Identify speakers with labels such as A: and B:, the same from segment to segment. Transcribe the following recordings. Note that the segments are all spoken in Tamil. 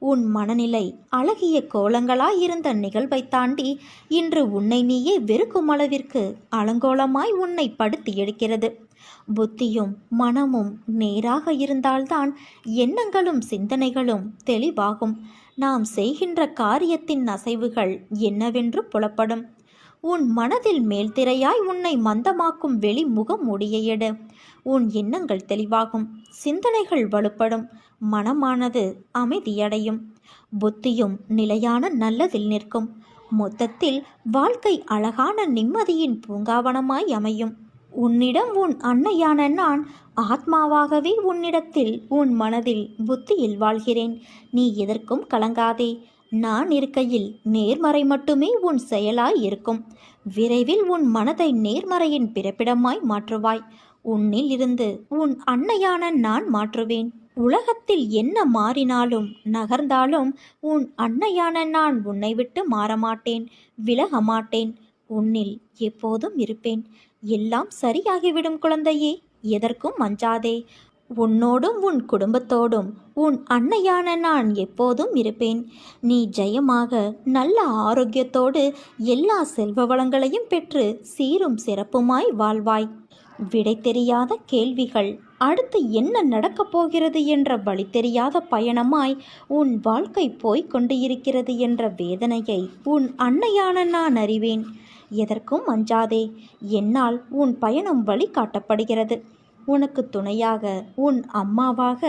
A: உன் மனநிலை அழகிய கோலங்களாயிருந்த நிகழ்வை தாண்டி இன்று உன்னை நீயே வெறுக்கும் அளவிற்கு அலங்கோலமாய் உன்னை படுத்தி எடுக்கிறது புத்தியும் மனமும் நேராக இருந்தால்தான் எண்ணங்களும் சிந்தனைகளும் தெளிவாகும். நாம் செய்கின்ற காரியத்தின் அசைவுகள் என்னவென்று புலப்படும். உன் மனதில் மேல்திரையாய் உன்னை மந்தமாக்கும் வெளி முகம் முடியெடு உன் எண்ணங்கள் தெளிவாகும் சிந்தனைகள் வலுப்படும் மனமானது அமைதியடையும். புத்தியும் நிலையான நல்லதில் நிற்கும். மொத்தத்தில் வாழ்க்கை அழகான நிம்மதியின் பூங்காவனமாய் அமையும். உன்னிடம் உன் அன்னையான நான் ஆத்மாவாகவே உன்னிடத்தில் உன் மனதில் புத்தியில் வாழ்கிறேன். நீ எதற்கும் கலங்காதே. நான் இருக்கையில் நேர்மறை மட்டுமே உன் செயலாய் இருக்கும். விரைவில் உன் மனதை நேர்மறையின் பிறப்பிடமாய் மாற்றுவாய். உன்னில் இருந்து உன் அன்னையான நான் மாற்றுவேன். உலகத்தில் என்ன மாறினாலும் நகர்ந்தாலும் உன் அன்னையான நான் உன்னை விட்டு மாறமாட்டேன் விலக மாட்டேன் உன்னில் எப்போதும் இருப்பேன். எல்லாம் சரியாகிவிடும் குழந்தையே எதற்கும் அஞ்சாதே உன்னோடும் உன் குடும்பத்தோடும் உன் அன்னையான நான் எப்போதும் இருப்பேன். நீ ஜெயமாக நல்ல ஆரோக்கியத்தோடு எல்லா செல்வ வளங்களையும் பெற்று சீரும் சிறப்புமாய் வாழ்வாய். விடை தெரியாத கேள்விகள் அடுத்து என்ன நடக்கப் போகிறது என்ற வழி தெரியாத பயணமாய் உன் வாழ்க்கை போய்க் கொண்டு இருக்கிறது என்ற வேதனையை உன் அன்னையான நான் அறிவேன். எதற்கும் அஞ்சாதே என்னால் உன் பயணம் வழி காட்டப்படுகிறது உனக்கு துணையாக உன் அம்மாவாக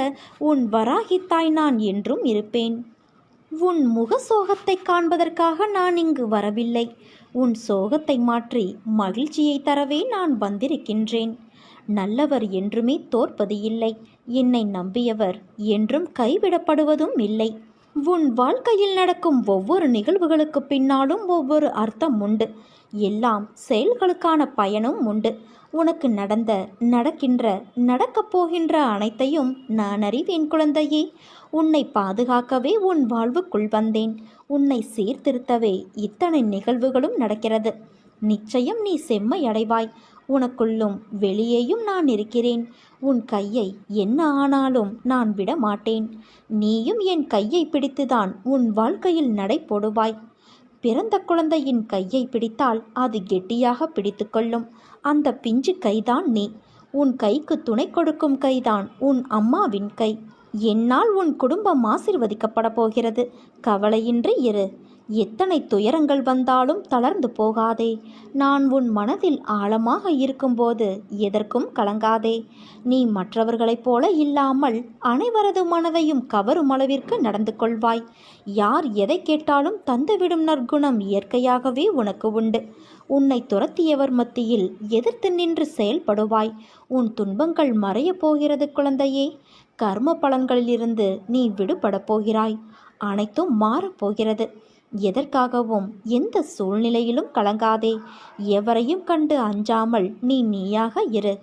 A: உன் வராகித்தாய் நான் என்றும் இருப்பேன். உன் முக சோகத்தை காண்பதற்காக நான் இங்கு வரவில்லை. உன் சோகத்தை மாற்றி மகிழ்ச்சியை தரவே நான் வந்திருக்கின்றேன். நல்லவர் என்றுமே தோற்பது இல்லை. என்னை நம்பியவர் என்றும் கைவிடப்படுவதும் இல்லை. உன் வாழ்க்கையில் நடக்கும் ஒவ்வொரு நிகழ்வுகளுக்கு பின்னாலும் ஒவ்வொரு அர்த்தம் உண்டு. எல்லாம் செயல்களுக்கான பயனும் உண்டு. உனக்கு நடந்த நடக்கின்ற நடக்கப் போகின்ற அனைத்தையும் நான் அறிவேன் குழந்தையே. உன்னை பாதுகாக்கவே உன் வாழ்வுக்குள் வந்தேன். உன்னை சீர்திருத்தவே இத்தனை நிகழ்வுகளும் நடக்கிறது. நிச்சயம் நீ செம்மை அடைவாய் உனக்குள்ளும் வெளியேயும் நான் இருக்கிறேன். உன் கையை என்ன ஆனாலும் நான் விட மாட்டேன் நீயும் என் கையை பிடித்துதான் உன் வாழ்க்கையில் நடை போடுவாய். பிறந்த குழந்தையின் கையை பிடித்தால் அது கெட்டியாக பிடித்துக்கொள்ளும் அந்த பிஞ்சு கைதான் நீ. உன் கைக்கு துணை கொடுக்கும் கைதான் உன் அம்மாவின் கை. என்னால் உன் குடும்பம் ஆசிர்வதிக்கப்பட போகிறது. கவலையின்றி இரு. எத்தனை துயரங்கள் வந்தாலும் தளர்ந்து போகாதே. நான் உன் மனதில் ஆழமாக இருக்கும்போது எதற்கும் கலங்காதே. நீ மற்றவர்களைப் போல இல்லாமல் அனைவரது மனதையும் கவரும் அளவிற்கு நடந்து கொள்வாய். யார் எதை கேட்டாலும் தந்துவிடும் நற்குணம் இயற்கையாகவே உனக்கு உண்டு. உன்னை துரத்தியவர் மத்தியில் எதிர்த்து நின்று செயல்படுவாய். உன் துன்பங்கள் மறையப் போகிறது குழந்தையே. கர்ம பலன்களிலிருந்து நீ விடுபடப் போகிறாய். அனைத்தும் மாறப்போகிறது எதற்காகவும் எந்த சூழ்நிலையிலும் கலங்காதே. எவரையும் கண்டு அஞ்சாமல் நீ நீயாக இரு.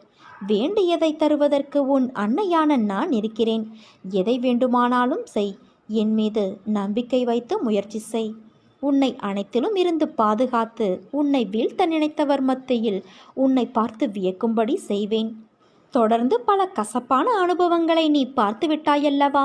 A: வேண்டியதை தருவதற்கு உன் அன்னையான நான் இருக்கிறேன். எதை வேண்டுமானாலும் செய். என் மீது நம்பிக்கை வைத்து முயற்சி செய். உன்னை அனைத்திலும் இருந்து பாதுகாத்து உன்னை வீழ்த்த நினைத்தவர் மத்தியில் உன்னை பார்த்து வியக்கும்படி செய்வேன். தொடர்ந்து பல கசப்பான அனுபவங்களை நீ பார்த்து விட்டாயல்லவா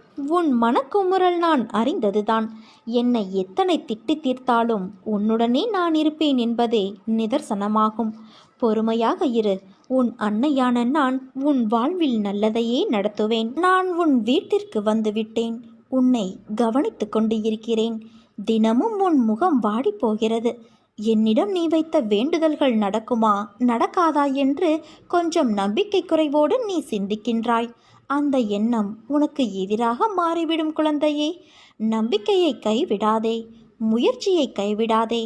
A: உன் மனக்குமுறல் நான் அறிந்ததுதான். என்னை எத்தனை திட்டி தீர்த்தாலும் உன்னுடனே நான் இருப்பேன் என்பதே நிதர்சனமாகும். பொறுமையாக இரு. உன் அன்னையான நான் உன் வாழ்வில் நல்லதையே நடத்துவேன். நான் உன் வீட்டிற்கு வந்துவிட்டேன் உன்னை கவனித்து கொண்டு இருக்கிறேன். தினமும் உன் முகம் வாடி போகிறது. என்னிடம் நீ வைத்த வேண்டுதல்கள் நடக்குமா? நடக்காதா என்று கொஞ்சம் நம்பிக்கை குறைவோடு நீ சிந்திக்கின்றாய். அந்த எண்ணம் உனக்கு எதிராக மாறிவிடும் குழந்தையே. நம்பிக்கையை கைவிடாதே. முயற்சியை கைவிடாதே.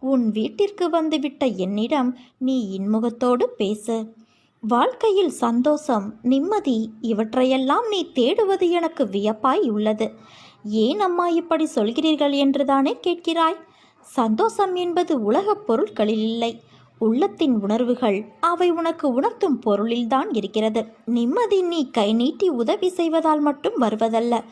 A: உன் வீட்டிற்கு வந்துவிட்ட என்னிடம் நீ இன்முகத்தோடு பேசு. வாழ்க்கையில் சந்தோஷம் நிம்மதி இவற்றையெல்லாம் நீ தேடுவது எனக்கு வியப்பாய் உள்ளது. ஏன் அம்மா இப்படி சொல்கிறீர்கள் என்றுதானே கேட்கிறாய். சந்தோஷம் என்பது உலகப் பொருட்களில் இல்லை. உள்ளத்தின் உணர்வுகள் அவை உனக்கு உணர்த்தும் பொருளில்தான் இருக்கிறது. நிம்மதி நீ கை நீட்டி உதவி செய்வதால் மட்டும் வருவதல்ல.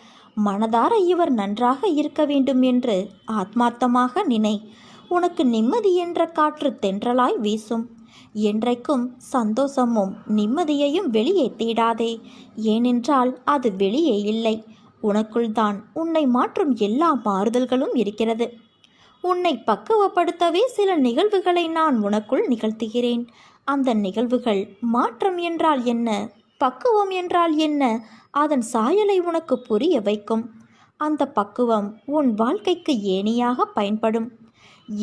A: மனதார இவர் நன்றாக இருக்க வேண்டும் என்று ஆத்மார்த்தமாக நினை. உனக்கு நிம்மதி என்ற காற்று தென்றலாய் வீசும். என்றைக்கும் சந்தோஷமும் நிம்மதியையும் வெளியே தேடாதே. ஏனென்றால் அது வெளியே இல்லை. உனக்குள்தான் உன்னை மாற்றும் எல்லா மாறுதல்களும் இருக்கிறது. உன்னை பக்குவப்படுத்தவே சில நிகழ்வுகளை நான் உனக்குள் நிகழ்த்துகிறேன். அந்த நிகழ்வுகள் மாற்றம் என்றால் என்ன? பக்குவம் என்றால் என்ன? அதன் சாயலை உனக்கு புரிய வைக்கும். அந்த பக்குவம் உன் வாழ்க்கைக்கு ஏணியாக பயன்படும்.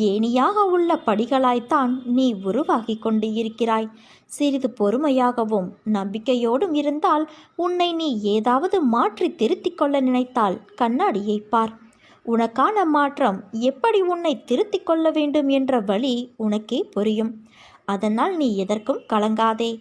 A: ஏணியாக உள்ள படிகளாய்த்தான் நீ உருவாகி கொண்டு இருக்கிறாய் சிறிது பொறுமையாகவும் நம்பிக்கையோடும் இருந்தால் உன்னை நீ ஏதாவது மாற்றி திருத்திக் கொள்ள நினைத்தால் கண்ணாடியை பார். உனக்கான மாற்றம் எப்படி உன்னை திருத்திக் கொள்ள வேண்டும் என்ற வழி உனக்கே புரியும். அதனால் நீ எதற்கும் கலங்காதே.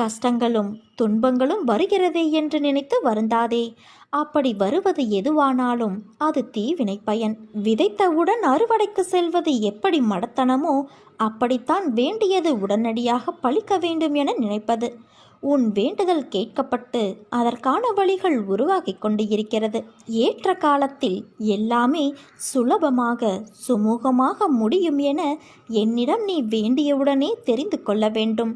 A: கஷ்டங்களும் துன்பங்களும் வருகிறதே என்று நினைத்து வருந்தாதே. அப்படி வருவது எதுவானாலும் அது தீவினை பயன். விதைத்தவுடன் அறுவடைக்கு செல்வது எப்படி மடத்தனமோ அப்படித்தான் வேண்டியது உடனடியாக பழிக்க வேண்டும் என நினைப்பது. உன் வேண்டுதல் கேட்கப்பட்டு அதற்கான வழிகள் உருவாகிக் கொண்டு இருக்கிறது ஏற்ற காலத்தில் எல்லாமே சுலபமாக சுமூகமாக முடியும் என என்னிடம் நீ வேண்டியவுடனே தெரிந்து கொள்ள வேண்டும்.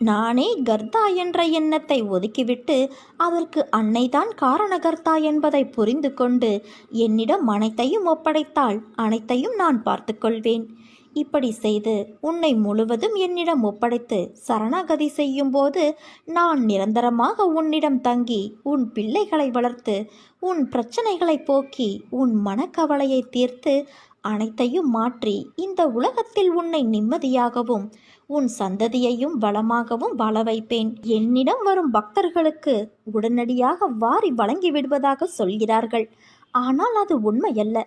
A: நானே கர்த்தா என்ற எண்ணத்தை ஒதுக்கிவிட்டு அதற்கு அன்னைதான் காரணகர்த்தா என்பதை புரிந்து கொண்டு என்னிடம் அனைத்தையும் ஒப்படைத்தால் அனைத்தையும் நான் பார்த்துக்கொள்வேன் இப்படி செய்து உன்னை முழுவதும் என்னிடம் ஒப்படைத்து சரணாகதி செய்யும்போது நான் நிரந்தரமாக உன்னிடம் தங்கி உன் பிள்ளைகளை வளர்த்து உன் பிரச்சனைகளை போக்கி உன் மனக்கவலையை தீர்த்து அனைத்தையும் மாற்றி இந்த உலகத்தில் உன்னை நிம்மதியாகவும் உன் சந்ததியையும் வளமாகவும் வாழ வைப்பேன். என்னிடம் வரும் பக்தர்களுக்கு உடனடியாக வாரி வழங்கி விடுவதாக சொல்கிறார்கள். ஆனால் அது உண்மையல்ல.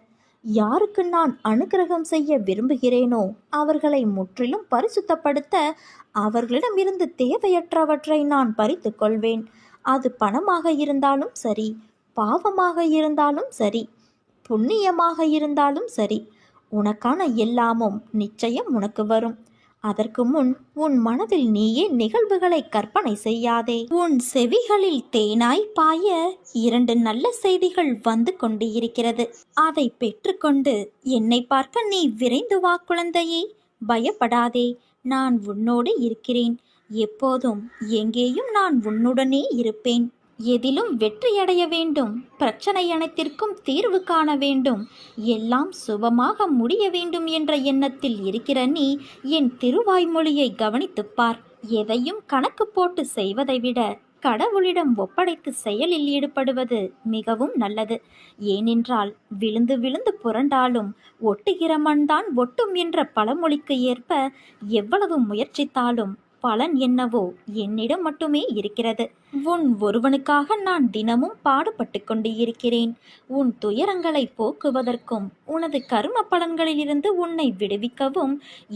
A: யாருக்கு நான் அனுக்கிரகம் செய்ய விரும்புகிறேனோ அவர்களை முற்றிலும் பரிசுத்தப்படுத்த அவர்களிடம் இருந்து தேவையற்றவற்றை நான் பறித்து கொள்வேன். அது பணமாக இருந்தாலும் சரி பாவமாக இருந்தாலும் சரி புண்ணியமாக இருந்தாலும் சரி உனக்கான எல்லாமும் நிச்சயம் உனக்கு வரும். அதற்கு முன் உன் மனதில் நீயே நிகழ்வுகளை கற்பனை செய்யாதே. உன் செவிகளில் தேனாய் பாய இரண்டு நல்ல செய்திகள் வந்து கொண்டு இருக்கிறது அதை பெற்றுக்கொண்டு என்னை பார்க்க நீ விரைந்து வா குழந்தையே. பயப்படாதே நான் உன்னோடு இருக்கிறேன். எப்போதும் எங்கேயும் நான் உன்னுடனே இருப்பேன். எதிலும் வெற்றியடைய வேண்டும் பிரச்சனை அனைத்திற்கும் தீர்வு காண வேண்டும் எல்லாம் சுபமாக முடிய வேண்டும் என்ற எண்ணத்தில் இருக்கிற நீ என் திருவாய்மொழியை கவனித்துப் பார். எதையும் கணக்கு போட்டு செய்வதை விட கடவுளிடம் ஒப்படைத்து செயலில் ஈடுபடுவது மிகவும் நல்லது. ஏனென்றால் விழுந்து விழுந்து புரண்டாலும் ஒட்டுகிற மண்தான் ஒட்டும் என்ற பழமொழிக்கு ஏற்ப எவ்வளவு முயற்சித்தாலும் பலன் என்னவோ என்னிடம் மட்டுமே இருக்கிறது. உன் ஒருவனுக்காக நான் தினமும் பாடுபட்டு கொண்டு இருக்கிறேன் உன் துயரங்களை போக்குவதற்கும் உனது கரும பலன்களிலிருந்து உன்னை விடுவிக்கவும்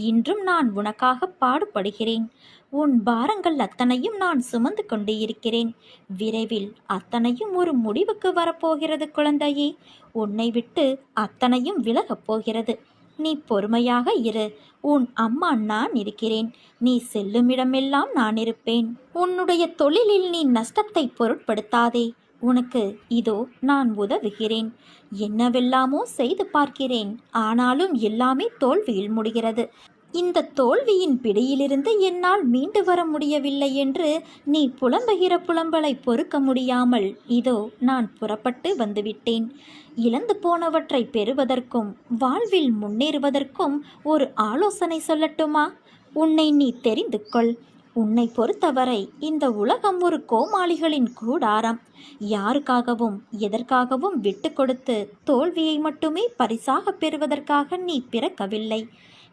A: இன்றும் நான் உனக்காக பாடுபடுகிறேன். உன் பாரங்கள் அத்தனையும் நான் சுமந்து கொண்டு இருக்கிறேன் விரைவில் அத்தனையும் ஒரு முடிவுக்கு வரப்போகிறது குழந்தையே. உன்னை விட்டு அத்தனையும் விலகப் போகிறது. நீ பொறுமையாக இரு. உன் அம்மா நான் இருக்கிறேன். நீ செல்லுமிடமெல்லாம் நான் இருப்பேன். உன்னுடைய தொழிலில் நீ நஷ்டத்தை பொருட்படுத்தாதே. உனக்கு இதோ நான் உதவுகிறேன். என்னவெல்லாமோ செய்து பார்க்கிறேன். ஆனாலும் எல்லாமே தோல்வியில் முடிகிறது. இந்த தோல்வியின் பிடியிலிருந்து என்னால் மீண்டு வர முடியவில்லை என்று நீ புலம்புகிற புலம்பலை பொறுக்க முடியாமல் இதோ நான் புறப்பட்டு வந்துவிட்டேன். இழந்து போனவற்றை பெறுவதற்கும் வாழ்வில் முன்னேறுவதற்கும் ஒரு ஆலோசனை சொல்லட்டுமா? உன்னை நீ தெரிந்து கொள். உன்னை பொறுத்தவரை இந்த உலகம் ஒரு கோமாளிகளின் கூடாரம். யாருக்காகவும் எதற்காகவும் விட்டு கொடுத்து தோல்வியை மட்டுமே பரிசாக பெறுவதற்காக நீ பிறக்கவில்லை.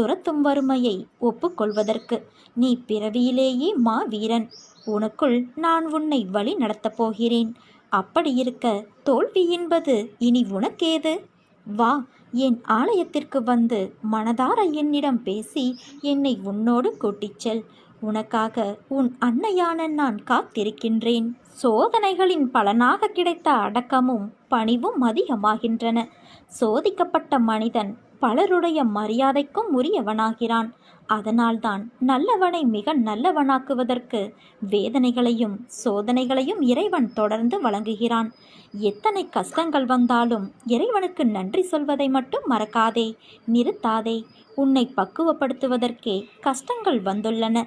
A: துரத்தும் வறுமையை ஒப்புக்கொள்வதற்கு நீ பிறவியிலேயே மா வீரன். உனக்குள் நான் உன்னை வழி நடத்தப் போகிறேன். அப்படி இருக்க தோல்வி என்பது இனி உனக்கேது? வா என் ஆலயத்திற்கு வந்து மனதார என்னிடம் பேசி என்னை உன்னோடு கூட்டிச் செல். உனக்காக உன் அன்னையான நான் காத்திருக்கின்றேன். சோதனைகளின் பலனாக கிடைத்த அடக்கமும் பணிவும் அதிகமாகின்றன. சோதிக்கப்பட்ட மனிதன் பலருடைய மரியாதைக்கும் உரியவனாகிறான். அதனால்தான் நல்லவனை மிக நல்லவனாக்குவதற்கு வேதனைகளையும் சோதனைகளையும் இறைவன் தொடர்ந்து வழங்குகிறான். எத்தனை கஷ்டங்கள் வந்தாலும் இறைவனுக்கு நன்றி சொல்வதை மட்டும் மறக்காதே நிறுத்தாதே. உன்னை பக்குவப்படுத்துவதற்கே கஷ்டங்கள் வந்துள்ளன.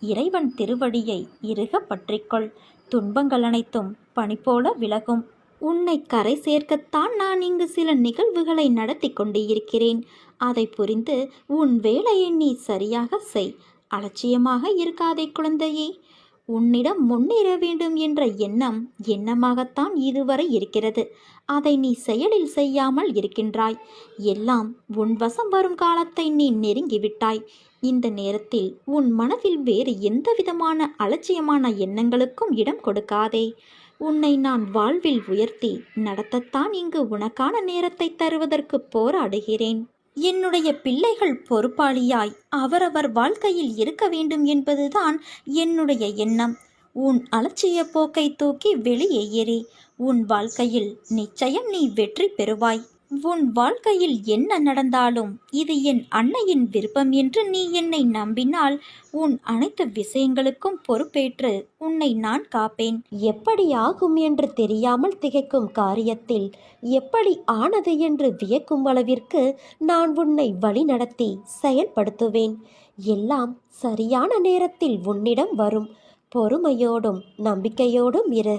A: இறைவன் திருவடியை இறுக பற்றிக்கொள். துன்பங்கள் அனைத்தும் பனி போல விலகும். உன்னை கரை சேர்க்கத்தான் நான் இங்கு சில நிகழ்வுகளை நடத்தி கொண்டு இருக்கிறேன் அதை புரிந்து உன் வேலையை நீ சரியாக செய். அலட்சியமாக இருக்காதே குழந்தையே. உன்னிடம் முன்னேற வேண்டும் என்ற எண்ணம் எண்ணமாகத்தான் இதுவரை இருக்கிறது. அதை நீ செயலில் செய்யாமல் இருக்கின்றாய். எல்லாம் உன் வசம் வரும் காலத்தை நீ நெருங்கிவிட்டாய். இந்த நேரத்தில் உன் மனதில் வேறு எந்த விதமான அலட்சியமான எண்ணங்களுக்கும் இடம் கொடுக்காதே. உன்னை நான் வாழ்வில் உயர்த்தி நடத்தத்தான் இங்கு உனக்கான நேரத்தை தருவதற்கு போராடுகிறேன். என்னுடைய பிள்ளைகள் பொறுப்பாளியாய் அவரவர் வாழ்க்கையில் இருக்க வேண்டும் என்பதுதான் என்னுடைய எண்ணம். உன் அலட்சிய போக்கை தூக்கி வெளியே ஏறி உன் வாழ்க்கையில் நிச்சயம் நீ வெற்றி பெறுவாய். உன் வாழ்க்கையில் என்ன நடந்தாலும் இது என் அன்னையின் விருப்பம் என்று நீ என்னை நம்பினால் உன் அனைத்து விஷயங்களுக்கும் பொறுப்பேற்று உன்னை நான் காப்பேன். எப்படி ஆகும் என்று தெரியாமல் திகைக்கும் காரியத்தில் எப்படி ஆனது என்று வியக்கும் அளவிற்கு நான் உன்னை வழிநடத்தி செயல்படுத்துவேன். எல்லாம் சரியான நேரத்தில் உன்னிடம் வரும். பொறுமையோடும் நம்பிக்கையோடும் இரு.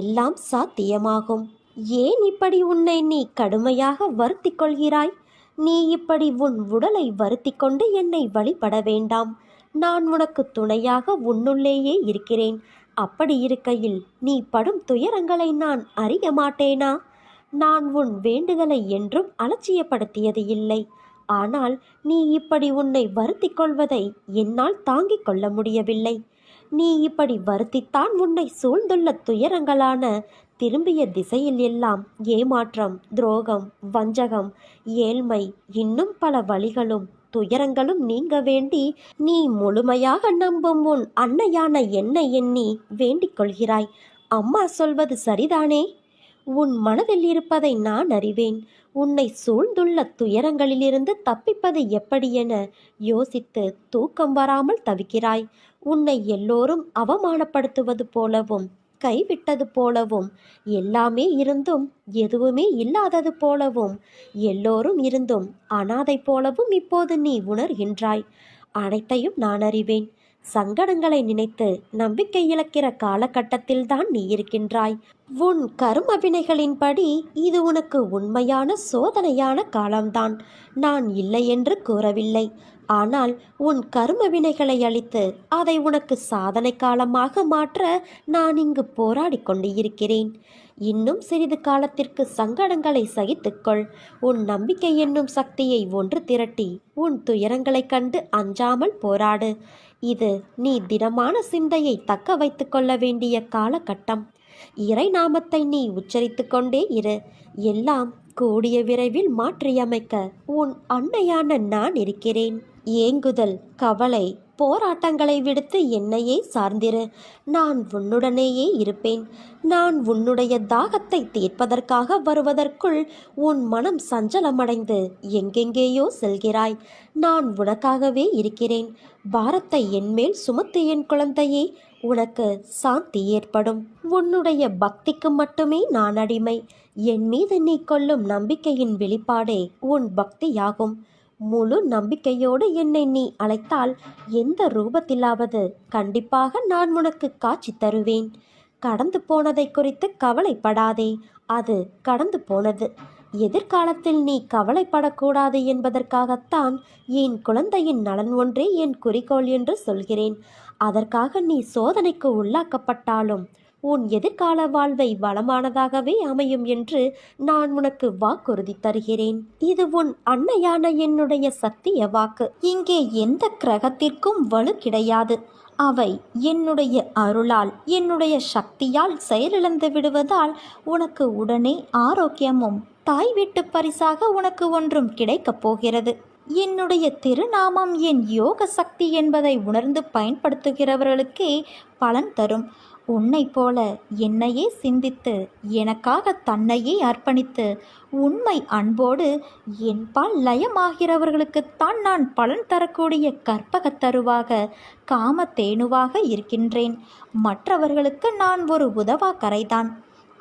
A: எல்லாம் சாத்தியமாகும். ஏன் இப்படி உன்னை நீ கடுமையாக வருத்தி கொள்கிறாய் நீ இப்படி உன் உடலை வருத்தி கொண்டு என்னை வழிபட வேண்டாம். நான் உனக்கு துணையாக உன்னுள்ளேயே இருக்கிறேன். அப்படி இருக்கையில் நீ படும் துயரங்களை நான் அறிய மாட்டேனா? நான் உன் வேண்டுதலை என்றும் அலட்சியப்படுத்தியது இல்லை. ஆனால் நீ இப்படி உன்னை வருத்திக் கொள்வதை என்னால் தாங்கிக் கொள்ள முடியவில்லை. நீ இப்படி வருத்தித்தான் உன்னை சூழ்ந்துள்ள துயரங்களான திரும்பிய திசையில் எல்லாம் ஏமாற்றம் துரோகம் வஞ்சகம் ஏழ்மை இன்னும் பல வழிகளும் துயரங்களும் நீங்க வேண்டி நீ முழுமையாக நம்பும் உன் அன்னையான என்னை எண்ணி வேண்டிக் கொள்கிறாய். அம்மா சொல்வது சரிதானே? உன் மனதில் இருப்பதை நான் அறிவேன். உன்னை சூழ்ந்துள்ள துயரங்களிலிருந்து தப்பிப்பது எப்படி என யோசித்து தூக்கம் வராமல் தவிக்கிறாய். உன்னை எல்லோரும் அவமானப்படுத்துவது போலவும் கைவிட்டது போலவும் எல்லாமே இருந்தும் எதுவுமே இல்லாதது போலவும் எல்லோரும் இருந்தும் அனாதை போலவும் இப்போது நீ உணர்கின்றாய். அனைத்தையும் நான் அறிவேன். சங்கடங்களை நினைத்து நம்பிக்கை இழக்கிற காலகட்டத்தில்தான் நீ இருக்கின்றாய். உன் கர்ம வினைகளின்படி இது உனக்கு உண்மையான சோதனையான காலம்தான். நான் இல்லை என்று கூறவில்லை. ஆனால் உன் கர்ம வினைகளை அளித்து அதை உனக்கு சாதனை காலமாக மாற்ற நான் இங்கு போராடி கொண்டு இருக்கிறேன் இன்னும் சிறிது காலத்திற்கு சங்கடங்களை சகித்துக்கொள் உன் நம்பிக்கை என்னும் சக்தியை ஒன்று திரட்டி உன் துயரங்களைக் கண்டு அஞ்சாமல் போராடு. இது நீ திடமான சிந்தையை தக்க வைத்து கொள்ள வேண்டிய காலகட்டம். இறை நாமத்தை நீ உச்சரித்து கொண்டே இரு. எல்லாம் கூடிய விரைவில் மாற்றியமைக்க உன் அன்னையான நான் இருக்கிறேன். ஏங்குதல் கவலை போராட்டங்களை விடுத்து என்னையே சார்ந்திரு. நான் உன்னுடனேயே இருப்பேன். நான் உன்னுடைய தாகத்தை தீர்ப்பதற்காக வருவதற்குள் உன் மனம் சஞ்சலமடைந்து எங்கெங்கேயோ செல்கிறாய். நான் உனக்காகவே இருக்கிறேன். பாரத்தை என்மேல் சுமத்து என் குழந்தையே உனக்கு சாந்தி ஏற்படும். உன்னுடைய பக்திக்கு மட்டுமே நான் அடிமை. என் மீது நீ கொள்ளும் நம்பிக்கையின் வெளிப்பாடே உன் பக்தியாகும்.
B: முழு நம்பிக்கையோடு என்னை நீ அழைத்தால் எந்த ரூபத்திலாவது கண்டிப்பாக நான் உனக்கு காட்சி தருவேன். கடந்து போனதை குறித்து கவலைப்படாதே அது கடந்து போனது. எதிர்காலத்தில் நீ கவலைப்படக்கூடாது என்பதற்காகத்தான் என் குழந்தையின் நலன் ஒன்றே என் குறிக்கோள் என்று சொல்கிறேன். அதற்காக நீ சோதனைக்கு உள்ளாக்கப்பட்டாலும் உன் எதிர்கால வாழ்வை வளமானதாகவே அமையும் என்று நான் உனக்கு வாக்குறுதி தருகிறேன். இது உன் அன்னையான என்னுடைய சத்திய வாக்கு.
A: இங்கே எந்த கிரகத்திற்கும் வலு கிடையாது. அவை என்னுடைய அருளால் என்னுடைய சக்தியால் செயலிழந்து விடுவதால் உனக்கு உடனே ஆரோக்கியமும் தாய் வீட்டு பரிசாக உனக்கு ஒன்றும் கிடைக்கப் போகிறது. என்னுடைய திருநாமம் என் யோக சக்தி என்பதை உணர்ந்து பயன்படுத்துகிறவர்களுக்கே பலன் தரும். உன்னைப் போல என்னையே சிந்தித்து எனக்காக தன்னையே அர்ப்பணித்து உண்மை அன்போடு என்பால் லயமாகிறவர்களுக்குத்தான் நான் பலன் தரக்கூடிய கற்பகத் தருவாக காம தேனுவாக இருக்கின்றேன். மற்றவர்களுக்கு நான் ஒரு உதவா கரைதான்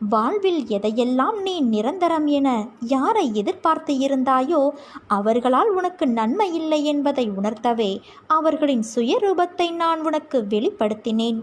A: வாழ்வில் எதையெல்லாம் நீ நிரந்தரம் என யாரை எதிர்பார்த்து இருந்தாயோ அவர்களால் உனக்கு நன்மை இல்லை என்பதை உணர்த்தவே அவர்களின் சுயரூபத்தை நான் உனக்கு வெளிப்படுத்தினேன்.